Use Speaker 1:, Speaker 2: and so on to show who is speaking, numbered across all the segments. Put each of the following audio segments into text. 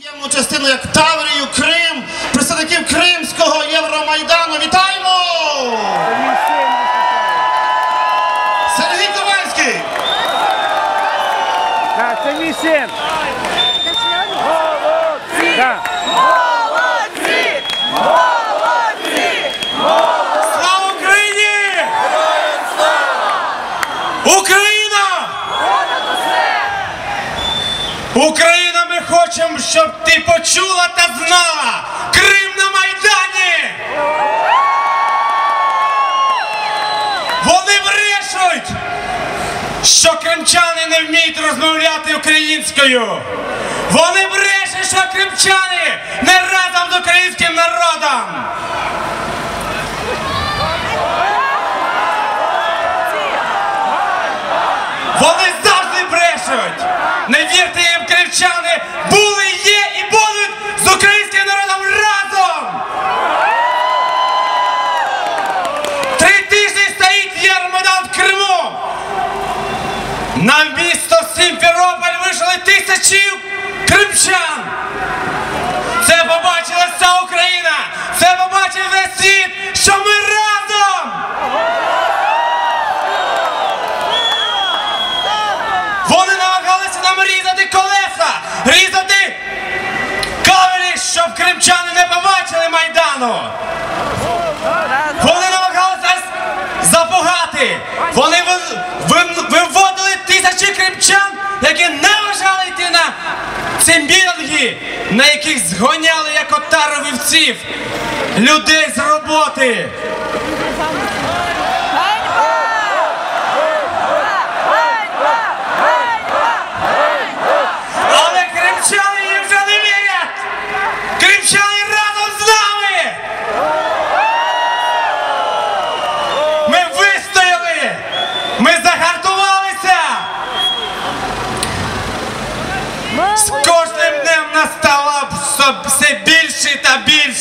Speaker 1: Ємну частину як Таврію, Крим, представників Кримського Євромайдану. Вітаємо! Сергій Ковальський!
Speaker 2: Так, це мій син. Так.
Speaker 3: Слава Україні! Україна! Україна, ми хочемо, щоб ти почула та знала! Крим на Майдані! Вони брешуть, що кримчани не вміють розмовляти українською. Вони брешуть, що кримчани не разом з українським народом. Вони завжди брешуть! Не На місто Сімферополь вийшли тисячі кримчан! Це побачила вся Україна! Це побачив весь світ, що ми разом! Вони намагалися нам різати колеса, різати кавелі, щоб кримчани не побачили Майдану. Вони намагалися нас запугати. Вони ви- ви- виводили тисячі кримчан, які не вважали йти на ці білги, на яких згоняли як отару вівців людей з роботи.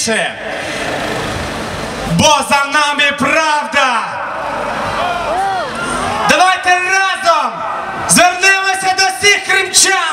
Speaker 3: більше, бо за нами правда. Давайте разом звернемося до всіх кримчан.